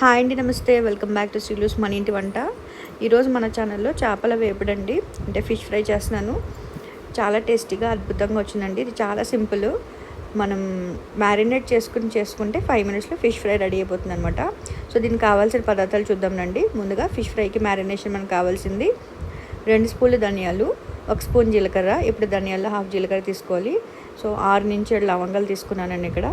Hi అండి నమస్తే. Welcome back to శ్రీలూస్ మన ఇంటి వంట. ఈరోజు మన ఛానల్లో చేపల వేపుడండి అంటే ఫిష్ ఫ్రై చేస్తున్నాను. చాలా టేస్టీగా అద్భుతంగా వచ్చిందండి. ఇది చాలా సింపుల్. మనం మ్యారినేట్ చేసుకుని చేసుకుంటే ఫైవ్ మినిట్స్లో ఫిష్ ఫ్రై రెడీ అయిపోతుంది అనమాట సో దీనికి కావాల్సిన పదార్థాలు చూద్దామండి ముందుగా ఫిష్ ఫ్రైకి మ్యారినేషన్ మనకు కావాల్సింది. రెండు స్పూన్లు ధనియాలు ఒక స్పూన్ జీలకర్ర. ఇప్పుడు ధనియాల్లో హాఫ్ జీలకర్ర తీసుకోవాలి. సో ఆరు నుంచి ఏడు లవంగాలు తీసుకున్నానండి ఇక్కడ.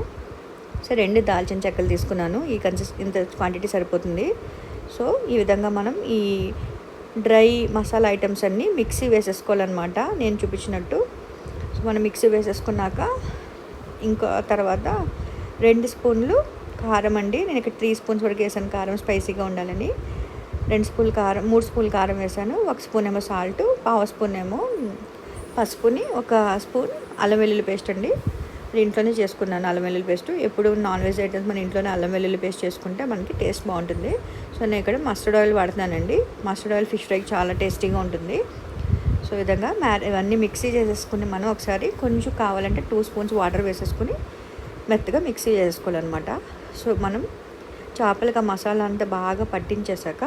సో రెండు దాల్చిన చెక్కలు తీసుకున్నాను. ఈ కన్సిస్ ఇంత క్వాంటిటీ సరిపోతుంది. సో ఈ విధంగా మనం ఈ డ్రై మసాలా ఐటమ్స్ అన్నీ మిక్సీ వేసేసుకోవాలన్నమాట. నేను చూపించినట్టు. సో మనం మిక్సీ వేసేసుకున్నాక ఇంకా తర్వాత రెండు స్పూన్లు కారం అండి. నేను ఇక్కడ త్రీ స్పూన్స్ వరకు వేసాను. కారం స్పైసీగా ఉండాలని. రెండు స్పూన్లు కారం మూడు స్పూన్లు కారం వేసాను. ఒక స్పూన్ ఏమో సాల్ట్ పావు స్పూన్ ఏమో పసుపుని ఒక స్పూన్ అల్లం వెల్లుల్లి పేస్ట్ అండి. ఇంట్లోనే చేసుకున్నాను అల్లం వెల్లుల్లి పేస్ట్. ఎప్పుడు నాన్ వెజ్ ఐటమ్స్ మన ఇంట్లోనే అల్లం వెల్లుల్లి పేస్ట్ చేసుకుంటే మనకి టేస్ట్ బాగుంటుంది. సో నేను ఇక్కడ మస్టర్డ్ ఆయిల్ వాడుతున్నానండి. మస్టర్డ్ ఆయిల్ ఫిష్ ఫ్రైకి చాలా టేస్టీగా ఉంటుంది. సో విధంగా మ్యార్ ఇవన్నీ మిక్సీ చేసేసుకుని మనం ఒకసారి కొంచెం కావాలంటే టూ స్పూన్స్ వాటర్ వేసేసుకుని మెత్తగా మిక్సీ చేసుకోవాలన్నమాట. సో మనం చేపలకు ఆ మసాలా అంతా బాగా పట్టించేసాక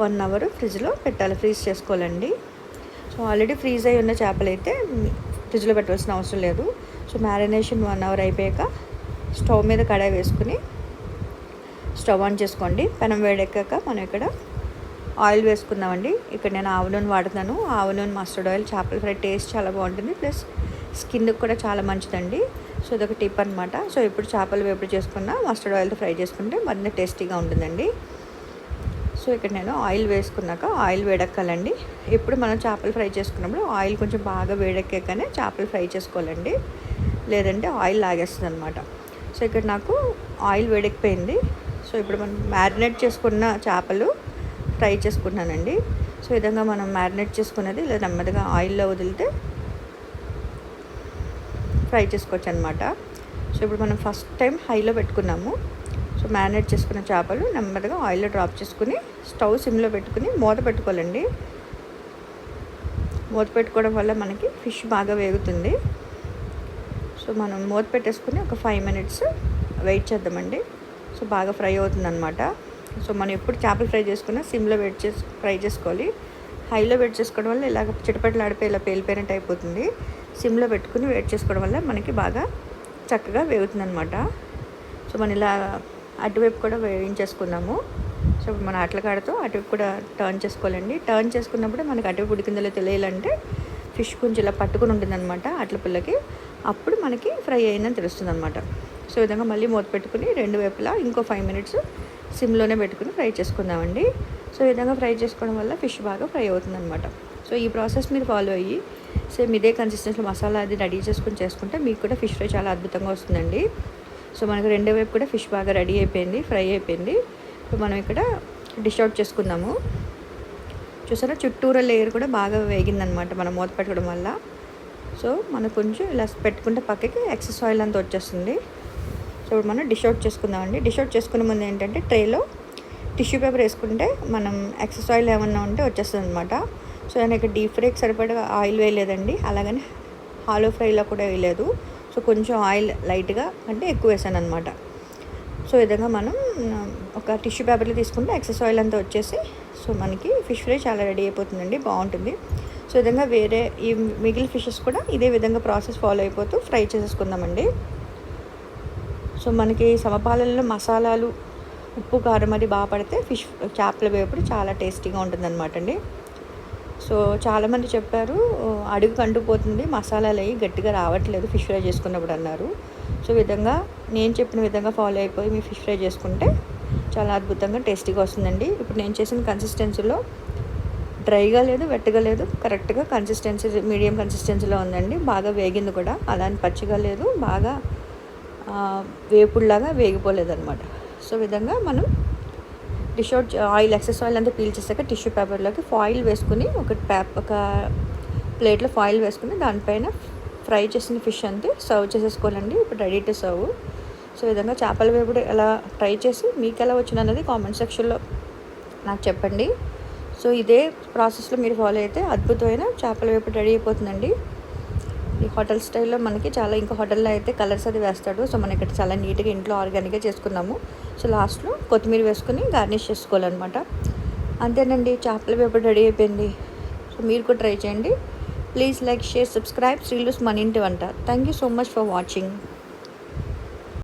వన్ అవర్ ఫ్రిడ్జ్లో పెట్టాలి ఫ్రీజ్ చేసుకోవాలండి. సో ఆల్రెడీ ఫ్రీజ్ అయి ఉన్న చేపలు అయితే ఫ్రిడ్జ్లో పెట్టవలసిన అవసరం లేదు. సో మ్యారినేషన్ వన్ అవర్ అయిపోయాక స్టవ్ మీద కడాయి వేసుకుని స్టవ్ ఆన్ చేసుకోండి. పెనం వేడెక్కాక మనం ఇక్కడ ఆయిల్ వేసుకుందామండి. ఇక్కడ నేను ఆవు నూనె వాడుతున్నాను. ఆవు నూనె మస్టర్డ్ ఆయిల్ చేపల ఫ్రై టేస్ట్ చాలా బాగుంటుంది. ప్లస్ స్కిన్కి కూడా చాలా మంచిదండి. సో ఇదొక టిప్ అనమాట సో ఇప్పుడు చేపలు వేపుడు చేసుకున్న మస్టర్డ్ ఆయిల్తో ఫ్రై చేసుకుంటే మరింత టేస్టీగా ఉంటుందండి. సో ఇక్కడ నేను ఆయిల్ వేసుకున్నాక ఆయిల్ వేడెక్కాలండి. ఇప్పుడు మనం చేపలు ఫ్రై చేసుకున్నప్పుడు ఆయిల్ కొంచెం బాగా వేడెక్కాకనే చేపలు ఫ్రై చేసుకోవాలండి. లేదంటే ఆయిల్ లాగేస్తుంది అనమాట సో ఇక్కడ నాకు ఆయిల్ వేడెక్కిపోయింది. సో ఇప్పుడు మనం మ్యారినేట్ చేసుకున్న చేపలు ఫ్రై చేసుకున్నానండి సో విధంగా మనం మ్యారినేట్ చేసుకున్నది ఇలా నెమ్మదిగా ఆయిల్లో వదిలితే ఫ్రై చేసుకోవచ్చు అనమాట సో ఇప్పుడు మనం ఫస్ట్ టైం హైలో పెట్టుకున్నాము. సో మ్యారినేట్ చేసుకున్న చేపలు నెమ్మదిగా ఆయిల్లో డ్రాప్ చేసుకుని స్టవ్ సిమ్లో పెట్టుకుని మూత పెట్టుకోవాలండి. మూత పెట్టుకోవడం వల్ల మనకి ఫిష్ బాగా వేగుతుంది. సో మనం మూత పెట్టేసుకుని ఒక ఫైవ్ మినిట్స్ వెయిట్ చేద్దామండి. సో బాగా ఫ్రై అవుతుందన్నమాట. సో మనం ఎప్పుడు చేపలు ఫ్రై చేసుకున్నా సిమ్లో వెయిట్ చేసి ఫ్రై చేసుకోవాలి. హైలో వెయిట్ చేసుకోవడం వల్ల ఇలాగ చిటపట్లు ఆడిపోయి ఇలా పేలిపోయినట్టు అయిపోతుంది. సిమ్లో పెట్టుకుని వెయిట్ చేసుకోవడం వల్ల మనకి బాగా చక్కగా వేగుతుందనమాట సో మనం ఇలా అటువైపు కూడా వేయించేసుకున్నాము సో మన అట్ల కాడతో అటువైపు కూడా టర్న్ చేసుకోవాలండి. టర్న్ చేసుకున్నప్పుడు మనకి అటువైపు ఉడికిందో తెలియాలంటే ఫిష్ కొంచెం ఇలా పట్టుకుని ఉంటుందన్నమాట అట్ల పుల్లకి. అప్పుడు మనకి ఫ్రై అయిందని తెలుస్తుంది అనమాట సో విధంగా మళ్ళీ మూత పెట్టుకుని రెండు వైపులా ఇంకో ఫైవ్ మినిట్స్ సిమ్లోనే పెట్టుకుని ఫ్రై చేసుకుందామండి. సో ఈ విధంగా ఫ్రై చేసుకోవడం వల్ల ఫిష్ బాగా ఫ్రై అవుతుంది అనమాట సో ఈ ప్రాసెస్ మీరు ఫాలో అయ్యి సేమ్ ఇదే కన్సిస్టెన్సీలో మసాలా అది రెడీ చేసుకుని చేసుకుంటే మీకు కూడా ఫిష్ ఫ్రై చాలా అద్భుతంగా వస్తుందండి. సో మనకు రెండో వైపు కూడా ఫిష్ బాగా రెడీ అయిపోయింది ఫ్రై అయిపోయింది. ఇప్పుడు మనం ఇక్కడ డిష్ అవుట్ చేసుకుందాము. చూసారా చుట్టూర లేయర్ కూడా బాగా వేగిందనమాట మనం మూత పెట్టుకోవడం వల్ల. సో మనకు కొంచెం ఇలా పెట్టుకుంటే పక్కకి ఎక్సెస్ ఆయిల్ అంతా వచ్చేస్తుంది. సో ఇప్పుడు మనం డిష్ అవుట్ చేసుకుందామండి. డిష్ అవుట్ చేసుకునే ముందు ఏంటంటే ట్రేలో టిష్యూ పేపర్ వేసుకుంటే మనం ఎక్సెస్ ఆయిల్ ఏమన్నా ఉంటే వచ్చేస్తుంది అనమాట సో నేను ఇక్కడ డీప్ ఫ్రైకి సరిపడా ఆయిల్ వేయలేదండి. అలాగని హాలో ఫ్రైలో కూడా వేయలేదు. సో కొంచెం ఆయిల్ లైట్గా అంటే ఎక్కువ వేసాను అనమాట సో విధంగా మనం ఒక టిష్యూ పేపర్లో తీసుకుంటే ఎక్సెస్ ఆయిల్ అంతా వచ్చేసి సో మనకి ఫిష్ ఫ్రై చాలా రెడీ అయిపోతుందండి. బాగుంటుంది. సో విధంగా వేరే ఈ మిగిలిన ఫిషెస్ కూడా ఇదే విధంగా ప్రాసెస్ ఫాలో అయిపోతూ ఫ్రై చేసేసుకుందామండి. సో మనకి సమపాలనలో మసాలాలు ఉప్పు కారం అది బాగా పడితే ఫిష్ చేపల వేపుడు చాలా టేస్టీగా ఉంటుందన్నమాట అండి సో చాలామంది చెప్పారు అడుగు కంటుపోతుంది మసాలాలు అవి గట్టిగా రావట్లేదు ఫిష్ ఫ్రై చేసుకున్నప్పుడు అన్నారు. సో విధంగా నేను చెప్పిన విధంగా ఫాలో అయిపోయి మీ ఫిష్ ఫ్రై చేసుకుంటే చాలా అద్భుతంగా టేస్టీగా వస్తుందండి. ఇప్పుడు నేను చేసిన కన్సిస్టెన్సీలో డ్రైగా లేదు వెట్టగా లేదు. కరెక్ట్గా కన్సిస్టెన్సీ మీడియం కన్సిస్టెన్సీలో ఉందండి. బాగా వేగింది కూడా. అలాని పచ్చిగా లేదు. బాగా వేపుడులాగా వేగిపోలేదన్నమాట. సో విధంగా మనం dish out oil excess oil అంతా పీల్చేసాక టిష్యూ పేపర్లోకి ఫాయిల్ వేసుకుని ఒక పేప ఒక ప్లేట్లో ఫాయిల్ వేసుకుని దానిపైన ఫ్రై చేసిన ఫిష్ అంతే సర్వ్ చేసేసుకోవాలండి. ఇప్పుడు రెడీ టు సర్వ్ సో విధంగా చేపల వేపుడు ఎలా ట్రై చేసి మీకు ఎలా వచ్చింది అన్నది కామెంట్ సెక్షన్లో నాకు చెప్పండి. సో ఇదే ప్రాసెస్లో మీరు ఫాలో అయితే అద్భుతమైన చేపల వేపుడు రెడీ అయిపోతుందండి. ఈ హోటల్ స్టైల్లో మనకి చాలా ఇంకా హోటల్లో అయితే కలర్స్ అది వేస్తాడు. సో మనం ఇక్కడ చాలా నీట్గా ఇంట్లో ఆర్గానిక్గా చేసుకున్నాము. సో లాస్ట్లో కొత్తిమీర వేసుకుని గార్నిష్ చేసుకోవాలన్నమాట. అంతేనండి చేపల వేపుడు రెడీ అయిపోయింది. సో మీరు కూడా ట్రై చేయండి. Please like share subscribe. Sreelu's మన ఇంటి వంట. Thank you so much for watching.